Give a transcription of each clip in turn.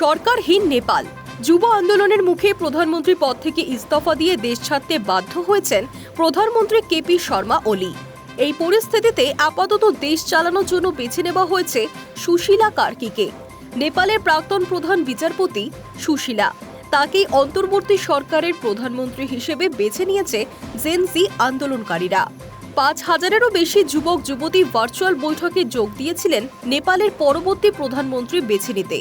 সরকারহীন নেপাল। যুব আন্দোলনের মুখে প্রধানমন্ত্রী পদ থেকে ইস্তফা দিয়ে দেশ ছাড়তে বাধ্য হয়েছেন প্রধানমন্ত্রী কেপি শর্মা ওলি। এই পরিস্থিতিতে আপাতত দেশ চালানোর জন্য বেছে নেওয়া হয়েছে সুশীলা কার্কিকে। নেপালের প্রাক্তন প্রধান বিচারপতি সুশীলা। তাকেই অন্তর্বর্তী সরকারের প্রধানমন্ত্রী হিসেবে বেছে নিয়েছে জেনসি আন্দোলনকারীরা। পাঁচ হাজারেরও বেশি যুবক, যুবতী ভার্চুয়াল বৈঠকে যোগ দিয়েছিলেন নেপালের পরবর্তী প্রধানমন্ত্রী বেছে নিতে।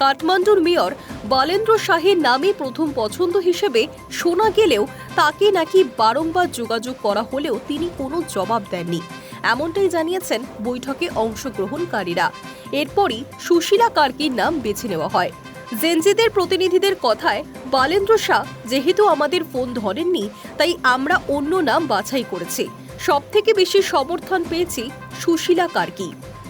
কাঠমান্ডুর মেয়র বালেন্দ্র শাহের নামে প্রথম পছন্দ হিসেবে শোনা গেলেও তাকে নাকি বারংবার যোগাযোগ করা হলেও তিনি কোনো জবাব দেননি। এমনটাই জানিয়েছেন বৈঠকে অংশগ্রহণকারীরা। এরপরই সুশীলা কার্কির নাম বেছে নেওয়া হয়। জেনজিদের প্রতিনিধিদের কথায় বালেন্দ্র শাহ, যেহেতু আমাদের ফোন ধরেননি, তাই আমরা অন্য নাম বাছাই করেছি। সব থেকে বেশি সমর্থন পেয়েছি সুশীলা কার্কি।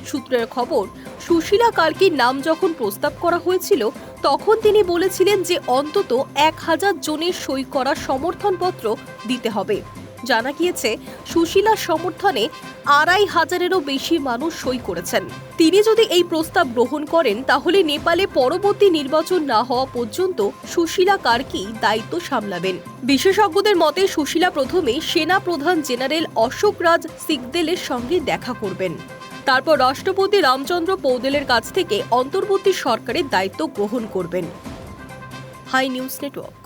সূত্রের খবর সুশীলা কার্কির নাম যখন প্রস্তাব করা হয়েছিল, তখন তিনি বলেছিলেন যে অন্তত এক হাজার জনের সই করা সমর্থনপত্র দিতে হবে। জানা গিয়েছে, সুশীলার সমর্থনে আড়াই হাজারেরও বেশি মানুষ সই করেছেন। তিনি যদি এই প্রস্তাব গ্রহণ করেন, তাহলে নেপালে পরবর্তী নির্বাচন না হওয়া পর্যন্ত সুশীলা কার্কি দায়িত্ব সামলাবেন। বিশেষজ্ঞদের মতে, সুশীলা প্রথমে সেনা প্রধান জেনারেল অশোক রাজ সিকদেলের সঙ্গে দেখা করবেন। তারপর রাষ্ট্রপতি রামচন্দ্র পৌদেলের কাছ থেকে অন্তর্বর্তী সরকারের দায়িত্ব গ্রহণ করবেন। High news network.